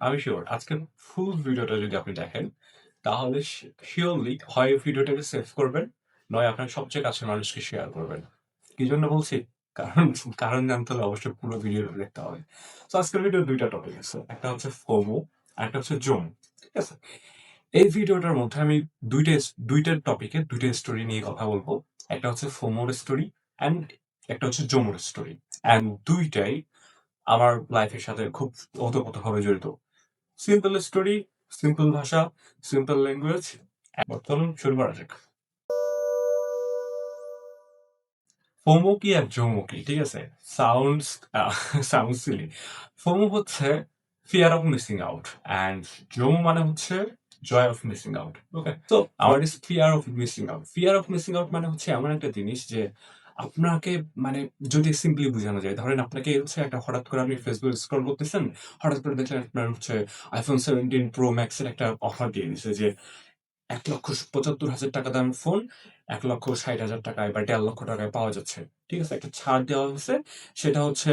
আমি শিওর আজকের ফুল ভিডিওটা যদি আপনি দেখেন, তাহলে সি সিওরলি হয় ভিডিওটাকে সেভ করবেন, নয় আপনার সবচেয়ে কাছের মানুষকে শেয়ার করবেন। কি জন্য বলছি? কারণ কারণ জানতে হলে অবশ্যই পুরো ভিডিও দেখতে হবে। তো আজকের ভিডিওর ২ টা টপিক আছে। একটা হচ্ছে ফোমো আর একটা হচ্ছে জোম। ঠিক আছে? এই ভিডিওটার মধ্যে আমি ২ টা স ২ টপিকে ২ টা স্টোরি নিয়ে কথা বলব একটা হচ্ছে ফোমোর স্টোরি অ্যান্ড একটা হচ্ছে জোমোর স্টোরি। অ্যান্ড দুইটাই আমার লাইফের সাথে খুব ওতপ্রোতভাবে জড়িত। সিম্পল স্টোরি, সিম্পল ভাষা, সিম্পল ল্যাঙ্গুয়েজ। চলুন শুরু করা যাক। FOMO কি আর জোমো কি? ঠিক আছে? Sounds a sounds silly. FOMO হচ্ছে fear of missing out and JOMO মানে হচ্ছে joy of missing out. Okay? So আমার is fear of missing out. Fear of missing out মানে হচ্ছে এমন একটা জিনিস যে আপনাকে মানে যদি সিম্পলি বোঝানো যায়, ধরেন আপনাকে হচ্ছে একটা হঠাৎ করে আপনি ফেসবুক স্ক্রল করতেছেন, হঠাৎ করে দেখলেন আপনার হচ্ছে আইফোন সেভেন্টিন প্রো ম্যাক্সের একটা অফার দিয়ে দিচ্ছে যে এক লক্ষ পঁচাত্তর হাজার টাকা দাম ফোন ৳১,৬০,০০০ বা ৳১,৫০,০০০ পাওয়া যাচ্ছে। ঠিক আছে? একটা ছাড় দেওয়া হয়েছে সেটা হচ্ছে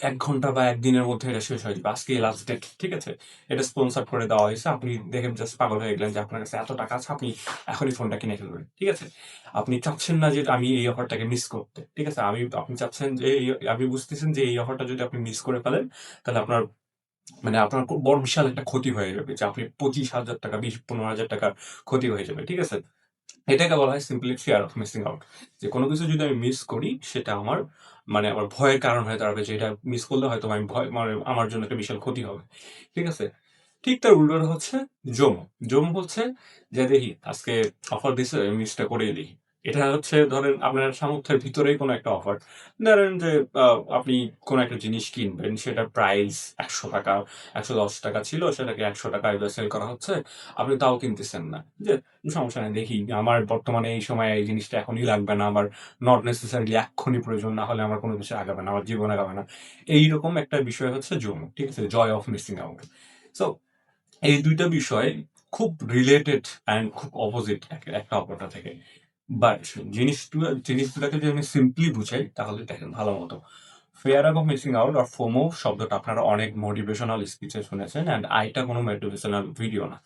১ ঘণ্টা বা একদিনের মধ্যে এটা শেষ হয়ে যাবে। আজকে লাস্ট ডেট। ঠিক আছে? এটা স্পন্সর করে দেওয়া হয়েছে আপনি দেখে জাস্ট পাগল হয়ে গেলেন যে আপনার কাছে এত টাকা আছে আপনি এখনই ফোনটা কিনে ফেলবেন। ঠিক আছে? আপনি চাচ্ছেন না যে আমি এই অফারটাকে মিস করতে। ঠিক আছে? আমি আপনি চাচ্ছেন যে আপনি বুঝতেছেন যে এই অফারটা যদি আপনি মিস করে ফেলেন, তাহলে আপনার মানে আপনার বড় বিশাল একটা ক্ষতি হয়ে যাবে। যে আপনি ৳২৫,০০০ ৳২০,০০০-১৫,০০০ ক্ষতি হয়ে যাবে। ঠিক আছে? এটাকে বলা হয় simply fear of missing out. যে কোনো কিছু যদি আমি মিস করি সেটা আমার মানে আমার ভয়ের কারণ হয়ে দাঁড়াবে যে এটা মিস করলে হয়তো আমি ভয় মানে আমার জন্য একটা বিশাল ক্ষতি হবে। ঠিক আছে? ঠিক তার উল্টোটা হচ্ছে জোম জোম হচ্ছে, যে দেখি, আজকে অফার দিছে মিসটা করেই দেখি। এটা হচ্ছে ধরেন আপনার সামর্থ্যের ভিতরেই কোনো একটা অফার। ধরেন যে আপনি কোন একটা জিনিস কিনবেন সেটার প্রাইস ৳১০০, ৳১১০ ছিল সেটাকে ৳১০০ এভাবে সেল করা হচ্ছে। আপনি তাও কিনতেছেন না। যে সমস্যা নাই দেখি আমার বর্তমানে এই সময় এই জিনিসটা এখনই লাগবে না। আমার নট নেসেসারিলি এক্ষুনি প্রয়োজন না হলে আমার কোনো কিছু আগাবে না। আমার জীবন আগাবে না। এইরকম একটা বিষয় হচ্ছে জোমো। ঠিক আছে? Joy of missing out. So এই দুইটা বিষয় খুব রিলেটেড অ্যান্ড খুব অপোজিট একটা অপরটা থেকে। বাট জিনিসগুলা, জিনিসগুলাকে যদি আমি সিম্পলি বুঝাই, তাহলে দেখেন ভালো মতো। Fear of missing out or FOMO শব্দটা আপনারা অনেক মোটিভেশনাল স্পিচে শুনেছেন অ্যান্ড এইটা কোনো মোটিভেশনাল ভিডিও না।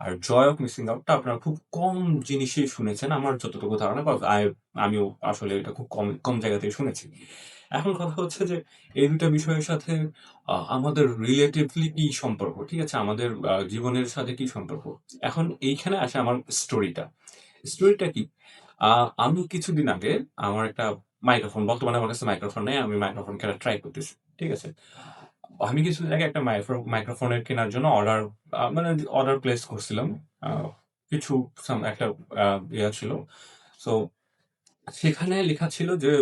আর জয় অফ মিসিং আউটটা আপনারা খুব কম জিনিসেই শুনেছেন, আমার যতটুকু ধারণা আমিও আসলে এটা খুব কম কম জায়গাতেই শুনেছি। এখন কথা হচ্ছে যে, এই ২ টা বিষয়ের সাথে আমাদের রিলেটিভলি কি সম্পর্ক? ঠিক আছে? আমাদের জীবনের সাথে কি সম্পর্ক? এখন এইখানে আসে আমার স্টোরিটা। স্টোরিটা কি? আমি কিছুদিন আগে আমার একটা মাইক্রোফোন বর্তমানে আমার কাছে মাইক্রোফোন নেই। আমি মাইক্রোফোন কেনার ট্রাই করতেছি। ঠিক আছে? আমি কিছুদিন আগে একটা মাইক্রোফোনের কেনার জন্য অর্ডার মানে অর্ডার প্লেস করছিলাম। কিছু একটা ইয়া ছিল। সো সেখানে লেখা ছিল যে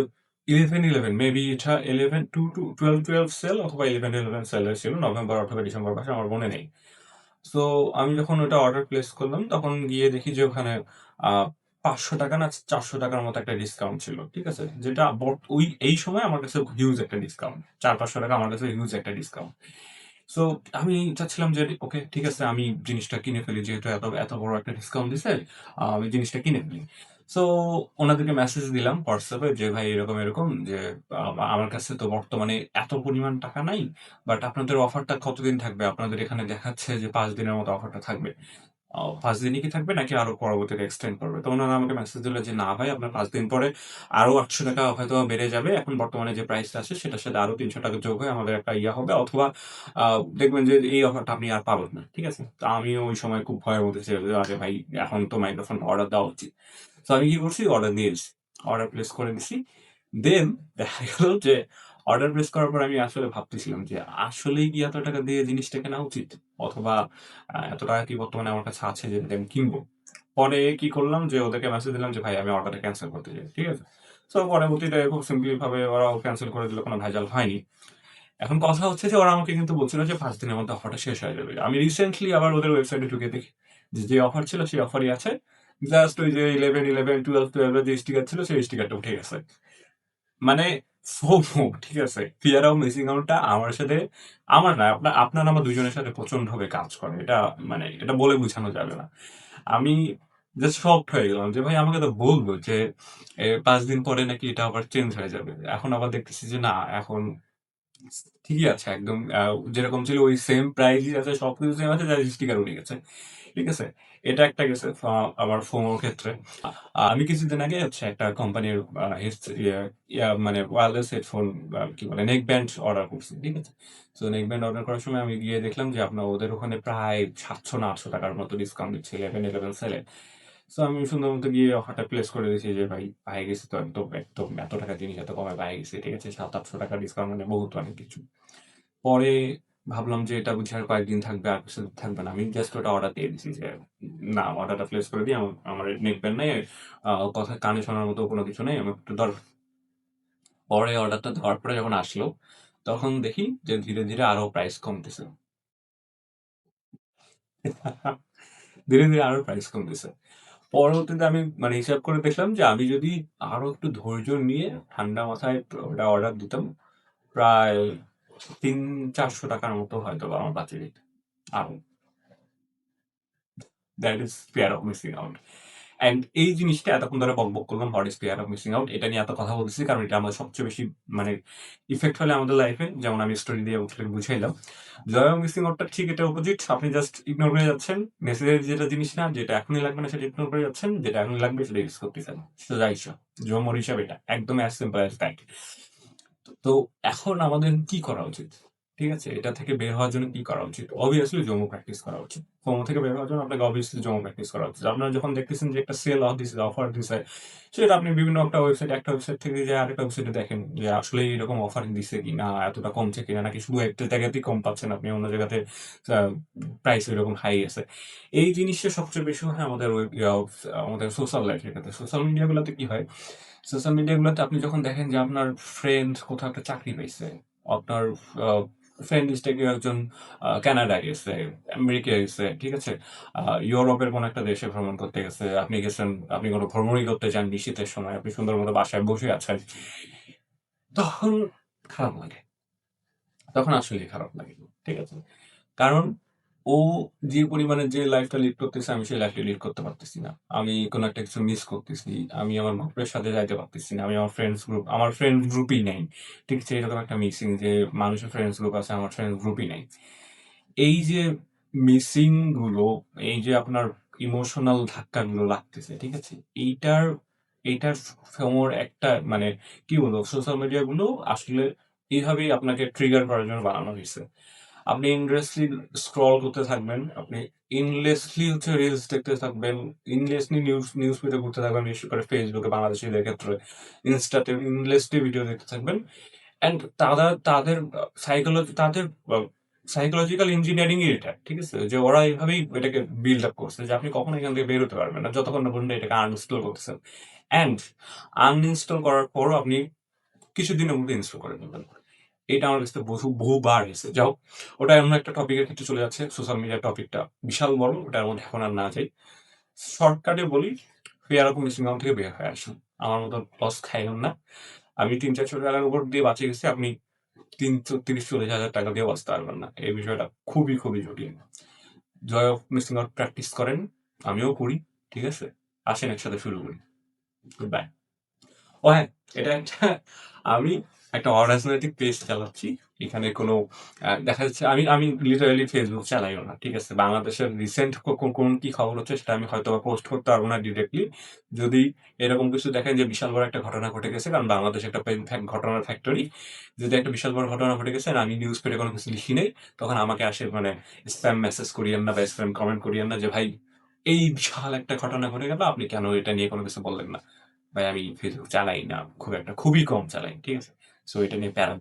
11/11 মেবি এটা 11 টু টু 12/12 সেল অথবা 11/11 সেলের ছিল। নভেম্বর অথবা ডিসেম্বর মাসে, আমার মনে নেই। সো আমি যখন ওটা অর্ডার প্লেস করলাম, তখন গিয়ে দেখি যে ওখানে আ ৳৫০০ না চারশো টাকার মতো একটা ডিসকাউন্ট ছিল। ঠিক আছে? যেটা ওই এই সময় আমার কাছে হিউজ একটা ডিসকাউন্ট। ৳৪০০-৫০০ আমার কাছে হিউজ একটা ডিসকাউন্ট। সো আমি চাচ্ছিলাম যে ওকে ঠিক আছে আমি জিনিসটা কিনে ফেলি যেহেতু এত এত বড় একটা ডিসকাউন্ট দিছে আমি জিনিসটা কিনে ফেলি। সো ওনাদেরকে মেসেজ দিলাম হোয়াটসঅ্যাপে যে ভাই এরকম, এরকম যে আমার কাছে তো বর্তমানে এত পরিমাণ টাকা নাই। বাট আপনাদের অফারটা কতদিন থাকবে? আপনাদের এখানে দেখাচ্ছে যে পাঁচ দিনের মতো অফারটা থাকবে। ৫ দিনই কি থাকবে নাকি আরও পরবর্তীতে এক্সটেন্ড করবে? তো উনারা আমাকে মেসেজ দিল যে, না ভাই, আপনার পাঁচ দিন পরে আরও ৳৮০০ হয়তোবা বেড়ে যাবে। এখন বর্তমানে যে প্রাইসটা আছে, সেটার সাথে আরও ৳৩০০ যোগ হয়ে আমাদের একটা ইয়া হবে অথবা দেখবেন যে এই অফারটা আপনি আর পাবেন না। ঠিক আছে? তো আমিও ওই সময় খুব ভয়ের মধ্যে ছিলাম যে, আরে ভাই, এখন তো মাইক্রোফোন অর্ডার দেওয়া উচিত। তো আমি কি করছি অর্ডার দিয়ে দিছি। অর্ডার প্লেস করে দিছি। দেন দেখা গেল যে অর্ডার প্লেস করার পর আমি আসলে ভাবতেছিলাম যে আসলেই কি এত টাকা দিয়ে জিনিসটা কেনা উচিত? অথবা এত টাকা কি বর্তমানে আমার কাছে আছে যে আমি কিনবো? পরে কি করলাম যে ওদেরকে মেসেজ দিলাম যে ভাই আমি অর্ডারটা ক্যান্সেল করতে চাই। ঠিক আছে? সো পরবর্তীতে খুব সিম্পলি ভাবে ওরা ক্যান্সেল করে দিল। কোনো ভেজাল হয়নি। এখন কথা হচ্ছে যে ওরা আমাকে কিন্তু বলছিল যে ৫ দিনের মধ্যে অফারটা শেষ হয়ে যাবে। আমি রিসেন্টলি আবার ওদের ওয়েবসাইটে ঢুকে দেখি যে, অফার ছিল সেই অফারই আছে। জাস্ট ওই যে 11/11, 12/12 এর যে স্টিকার ছিল সেই স্টিকারটা উঠে গেছে। মানে FOMO ঠিক আছে? ফিয়ার অফ মিসিং আউটটা আমার সাথে আমার না আপনার আপনার আমার দুজনের সাথে প্রচন্ডভাবে কাজ করে। এটা মানে এটা বলে বোঝানো যাবে না। আমি জাস্ট শকড হয়ে গেলাম যে ভাই আমাকে তো বলব যে পাঁচ দিন পরে নাকি এটা আবার চেঞ্জ হয়ে যাবে। এখন আবার দেখতেছি যে না এখন ঠিকই আছে একদম যেরকম ছিল ওই সেম প্রাইসই আছে, সবকিছু সেম আছে, জাস্ট স্টিকার উঠে গেছে। ঠিক আছে? এটা একটা গেছে ফ আমার FOMO র ক্ষেত্রে। আমি কিছুদিন আগে হচ্ছে একটা কোম্পানির ইয়া মানে ওয়্যারলেস হেডফোন কি বলে নেক ব্যান্ড অর্ডার করছি। ঠিক আছে? তো নেক ব্যান্ড অর্ডার করার সময় আমি গিয়ে দেখলাম যে আপনার ওদের ওখানে প্রায় সাতশো না আটশো টাকার মতো ডিসকাউন্ট দিচ্ছে 1111 সেলে। সো আমি সুন্দর মতো গিয়ে অফারটা প্লেস করে দিয়েছি যে ভাই পায়ে গেছি তো একদম, একদম এত টাকা জিনিস এত কমে পায়ে গেছি। ঠিক আছে? সাত আটশো টাকা ডিসকাউন্ট মানে বহুত অনেক কিছু। পরে ভাবলাম যে এটা বুঝি আর কয়েকদিন থাকবে আর কিছু থাকবে না। আমি জাস্ট ওটা অর্ডার দিয়ে দিছি যে না অর্ডারটা প্লেস করে দিই। আমার নেক ব্যান্ড নাই। কথা কানে শোনার মতো কোনো কিছু নেই আমার একটু ধর পরে অর্ডারটা দেওয়ার পরে যখন আসলো, তখন দেখি যে ধীরে, ধীরে আরও প্রাইস কমতেছে। ধীরে, ধীরে আরও প্রাইস কমতেছে। পরবর্তীতে আমি মানে হিসাব করে দেখলাম যে আমি যদি আরও একটু ধৈর্য নিয়ে ঠান্ডা মাথায় ওটা অর্ডার দিতাম, প্রায় ৳৩০০-৳৪০০ টাকার মতো হয়তোবা আমার বাঁচে যেত। আরও। That is fear of missing out. And এই জিনিসটা এতক্ষণ ধরে বকবক করলাম what is fear of missing out. এটা নিয়ে এত কথা বলতেছি কারণ এটা আমাদের সবচেয়ে বেশি মানে ইফেক্ট ফেলে আমাদের লাইফে। যেমন আমি স্টোরি দিয়ে আপনাকে বুঝাইলাম। জয় অফ মিসিং আউটটা ঠিক এটার অপোজিট। আপনি জাস্ট ইগনোর করে যাচ্ছেন। নেসেসারি যেটা জিনিস না, যেটা এখনই লাগবে না সেটা ইগনোর করে যাচ্ছেন। যেটা এখনই লাগবে সেটা ইউজ করতেছেন। সোজা হিসাব। জোমোর হিসাব এটা। একদম অ্যাজ সিম্পল অ্যাজ দ্যাট। তো এখন আমাদের কি করা উচিত? ঠিক আছে? এটা থেকে বের হওয়ার জন্য কি করা উচিত? অবভিয়াসলি জোমো প্র্যাকটিস করা উচিত। FOMO থেকে বের হওয়ার জন্য আপনাকে অবভিয়াসলি জোমো প্র্যাকটিস করা উচিত। আপনারা যখন দেখতেছেন যে একটা সেল অফ দিছে, অফার দিছে, সেটা আপনি বিভিন্ন একটা ওয়েবসাইট একটা ওয়েবসাইট থেকে যে আরেকটা ওয়েবসাইটে দেখেন যে আসলে এরকম অফার দিছে কিনা, এতটা কমছে কিনা নাকি শুধু একটা জায়গাতেই কম পাচ্ছেন আপনি অন্য জায়গাতে প্রাইস এরকম হাই আছে। এই জিনিসটা সবচেয়ে বেশি হয় আমাদের আমাদের সোশ্যাল লাইফের ক্ষেত্রে। সোশ্যাল মিডিয়া গুলাতে কি হয়? সোশ্যাল মিডিয়া গুলাতে আপনি যখন দেখেন যে আপনার ফ্রেন্ড কোথাও একটা চাকরি পাইছে। আপনার ফ্রেন্ড লিস্টে কেউ একজন কানাডা গেছে, আমেরিকা গেছে। ঠিক আছে? ইউরোপের কোনো একটা দেশে ভ্রমণ করতে গেছে। আপনি গেছেন, আপনি কোনো ভ্রমণই করতে চান নিশ্চিতের সময়। আপনি সুন্দর মতো বাসায় বসে আছেন। তখন খারাপ লাগে। তখন আসলে খারাপ লাগে। ঠিক আছে? কারণ ও যে পরিমাণে যে লাইফটা লিড করতেছে আমি সেই লাইফটা লিড করতে পারতেছি না। আমি কোনো একটা কিছু মিস করতেছি। আমি আমার গ্রুপের সাথে যাইতে পারতেছি না। আমি আমার ফ্রেন্ডস গ্রুপ আমার ফ্রেন্ড গ্রুপই নেই ঠিক আছে? এরকম একটা মিসিং যে মানুষের ফ্রেন্ডস গ্রুপ আছে, আমার ফ্রেন্ডস গ্রুপই নেই এই যে মিসিংগুলো, এই যে আপনার ইমোশনাল ধাক্কাগুলো লাগতেছে। ঠিক আছে? এইটার এইটার FOMO একটা মানে কি বলব? সোশ্যাল মিডিয়া গুলো আসলে এভাবেই আপনাকে ট্রিগার করার জন্য বানানো হইছে। আপনি এন্ডলেসলি স্ক্রল করতে থাকবেন। আপনি ইনলেসলি হচ্ছে রিলস দেখতে থাকবেন। এন্ডলেসলি নিউজ নিউজ ফিডে ঘুরতে থাকবেন। বিশেষ করে ফেসবুকে বাংলাদেশীদের ক্ষেত্রে। ইনস্টাতে ইনলেসলি ভিডিও দেখতে থাকবেন। অ্যান্ড তারা তাদের সাইকোলজি তাদের সাইকোলজিক্যাল ইঞ্জিনিয়ারিং এটা। ঠিক আছে? যে ওরা এভাবেই এটাকে বিল্ড আপ করছে, যে আপনি কখনো এখান থেকে বের হতে পারবেন না। যতক্ষণ না পর্যন্ত এটাকে আনইনস্টল করতেছেন। অ্যান্ড আনইনস্টল করার পরও আপনি কিছুদিনের মধ্যে ইনস্টল করে ফেলবেন। এটা আমার কাছে বহু বহুবার। যাই হোক, ওটা এমন একটা টপিকের ক্ষেত্রে চলে যাচ্ছে। সোশ্যাল মিডিয়া টপিকটা বিশাল বড়। ওটার মধ্যে এখন আর না যাই। শর্টকাটে বলি, ফিয়ার অফ মিসিং থেকে বের হয়ে আসুন। আমার মতো লস খাইয়েন না। আমি ৳৩-৳৪০০ টাকার উপর দিয়ে বাঁচে গেছি। আপনি ৳৩০,০০০-৪০,০০০ দিয়ে বাঁচতে পারবেন না। এই বিষয়টা খুবই, খুবই জটিল। Joy of missing out practice করেন। আমিও করি। ঠিক আছে? আসেন একসাথে শুরু করি। Good bye. ও হ্যাঁ, এটা একটা আমি একটা অরাজনৈতিক পেজ চালাচ্ছি। এখানে কোনো দেখা যাচ্ছে আমি আমি লিটারেলি ফেসবুক চালাইও না। ঠিক আছে? বাংলাদেশের রিসেন্ট কোন কি খবর হচ্ছে সেটা আমি হয়তোবা পোস্ট করতে পারব না ডিরেক্টলি। যদি এরকম কিছু দেখেন যে বিশাল বড় একটা ঘটনা ঘটে গেছে, কারণ বাংলাদেশ একটা ঘটনার ফ্যাক্টরি। যদি একটা বিশাল বড় ঘটনা ঘটে গেছে আমি নিউজ পেডে কোনো কিছু লিখি নেই তখন আমাকে আসে মানে স্প্যাম মেসেজ করিয়েন না বা স্প্যাম কমেন্ট করিয়েন না যে ভাই এই বিশাল একটা ঘটনা ঘটে গেল। আপনি কেন এটা নিয়ে কোনো কিছু বললেন না? ভাই আমি ফেসবুক চালাই না। খুব একটা খুবই কম চালাই। ঠিক আছে? সো এটা নিয়ে প্যারা